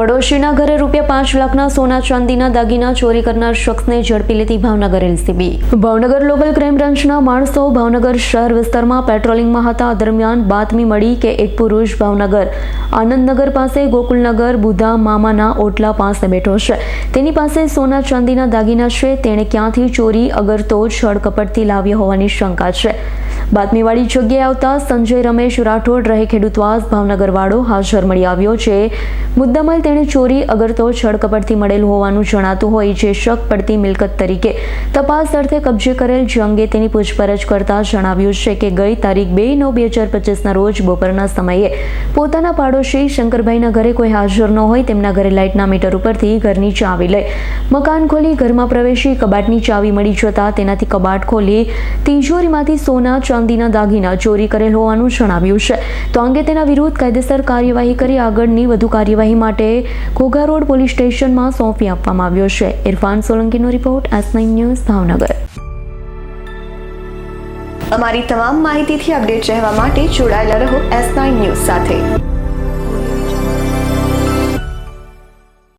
પડોશીના ઘરે રૂપિયા પાંચ લાખના સોના ચાંદીના દાગીના ચોરી કરનાર શખ્સને ઝડપી લેતી Bhavnagar LCB. Bhavnagar local crime બ્રાન્ચના માણસો ભાવનગર શહેર વિસ્તારમાં પેટ્રોલિંગમાં હતા. દરમિયાન બાતમી મળી કે એક પુરુષ ભાવનગર આનંદનગર પાસે ગોકુલનગર બુધા મામાના ઓટલા પાસે બેઠો છે. તેની પાસે સોના ચાંદીના દાગીના છે. તેણે ક્યાંથી ચોરી અગર તો છળકપટથી લાવ્યો હોવાની શંકા છે. બાતમીવાળી જગ્યાએ આવતા સંજય રમેશ રાઠોડ રહે ખેડૂતવાસ ભાવનગરવાળો હાજર મળી આવ્યો છે. મુદ્દામાલ તેણે ચોરી અગર તો છળકપટથી મળેલ હોવાનું જણાતું હોય જે શક પડતી મિલકત તરીકે તપાસ અર્થે કબજે કરેલ જે અંગે તેની પૂછપરછ કરતા જણાવ્યું છે કે ગઈ તારીખ બે નવ બે હજાર પચીસના રોજ બપોરના સમયે પોતાના પાડોશી શંકરભાઈના ઘરે કોઈ હાજર ન હોય તેમના ઘરે લાઇટના મીટર ઉપરથી ઘરની ચાવી લઈ મકાન ખોલી ઘરમાં પ્રવેશી કબાટની ચાવી મળી જતાં તેનાથી કબાટ ખોલી તિજોરીમાંથી સોના, ચાંદીના દાગીના ચોરી કરેલ હોવાનું જણાવ્યું છે. તો અંગે તેના વિરુદ્ધ કાયદેસર કાર્યવાહી કરી આગળની વધુ કાર્યવાહી માટે ઘોઘા રોડ પોલીસ સ્ટેશનમાં સોંપી આપવામાં આવ્યો છે. ઇરફાન સોલંકીનો રિપોર્ટ એસ ન્યૂઝ ભાવનગર. અમારી તમામ માહિતીથી અપડેટ રહેવા માટે જોડાયેલા રહો એસ ન્યૂઝ સાથે.